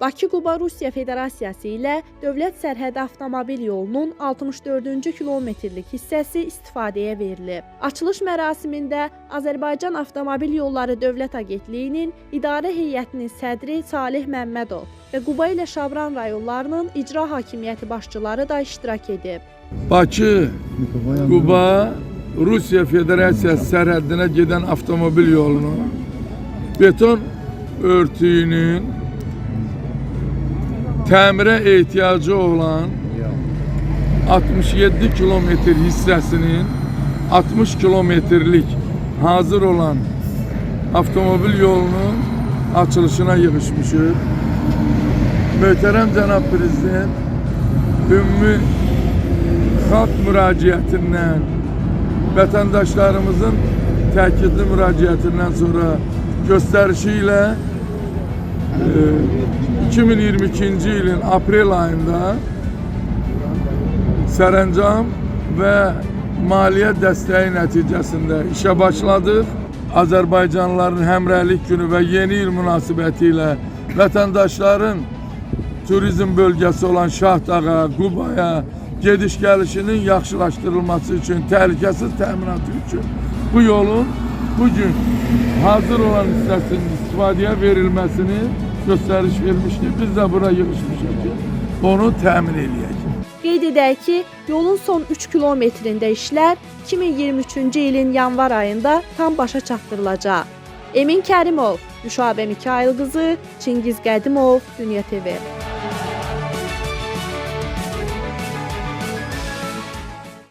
Bakı-Quba Rusiya Federasiyası ilə Dövlət Sərhədi Avtomobil yolunun 64-cü kilometrlik hissəsi istifadəyə verilib. Açılış mərasimində Azərbaycan Avtomobil Yolları Dövlət Agentliyinin İdarə Heyətinin sədri Salih Məmmədov və Quba ilə Şabran rayonlarının icra hakimiyyəti başçıları da iştirak edib. Bakı, Quba, Rusiya Federasiyası sərhəddinə gedən avtomobil yolunun beton örtüyünün təmirə ehtiyacı olan 67 kilometr hissəsinin 60 kilometrlik hazır olan avtomobil yolunun açılışına yığışmışıq. Möhtərəm cənab prezident ümumi xalq müraciətindən, vətəndaşlarımızın təkidli müraciətindən sonra göstərişi ilə e, 2022-ci ilin aprel ayında sərəncam və maliyyə dəstəyi nəticəsində işə başladıq. Azərbaycanlıların həmrəylik günü və yeni il münasibəti ilə vətəndaşların turizm bölgəsi olan Şahdağa, Qubaya gediş gəlişinin yaxşılaşdırılması üçün, təhlükəsiz təminatı üçün bu yolun bugün hazır olan hissəsinin istifadəyə verilməsini göstəriş vermişdi. Biz də bura yığışmışıq ki, onu təmin eləyək. Qeyd edək ki, yolun son 3 kilometrində işlər 2023-cü ilin yanvar ayında tam başa çatdırılacaq. Emin Kərimov, Müşabə Mikail qızı, Çingiz Qədimov, Dünya TV.